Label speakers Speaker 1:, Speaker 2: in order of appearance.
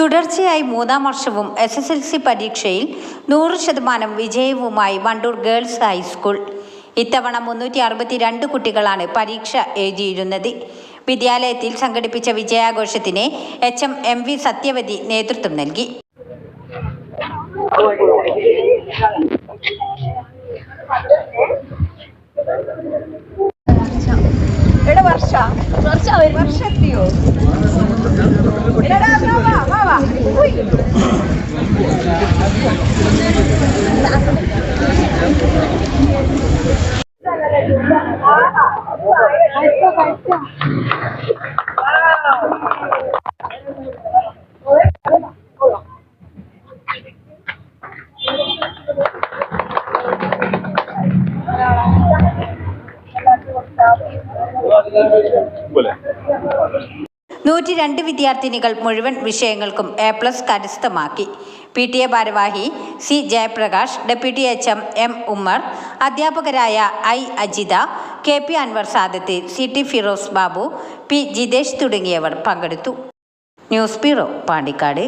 Speaker 1: തുടർച്ചയായി മൂന്നാം വർഷവും എസ് എസ് എൽ സി പരീക്ഷയിൽ നൂറ് ശതമാനം വിജയവുമായി വണ്ടൂർ ഗേൾസ് ഹൈസ്കൂൾ. ഇത്തവണ മുന്നൂറ്റി അറുപത്തിരണ്ട് കുട്ടികളാണ് പരീക്ഷ എഴുതിയിരുന്നത്. വിദ്യാലയത്തിൽ സംഘടിപ്പിച്ച വിജയാഘോഷത്തിന് H M M V Sathyavathi നേതൃത്വം നൽകി.
Speaker 2: വർഷ. വർഷ എത്തിയോ എടാ, വാ, വാ, വാ, വാ. ഉയ്.
Speaker 1: നൂറ്റി രണ്ട് വിദ്യാർത്ഥിനികൾ മുഴുവൻ വിഷയങ്ങൾക്കും എ പ്ലസ് കരസ്ഥമാക്കി. പി ടി എ ഭാരവാഹി C Jayaprakash deputy H M M Ummer അധ്യാപകരായ I Ajitha K P Anwar Sadath C T Firoz Babu P Jithesh തുടങ്ങിയവർ പങ്കെടുത്തു. News bureau Pandikkad.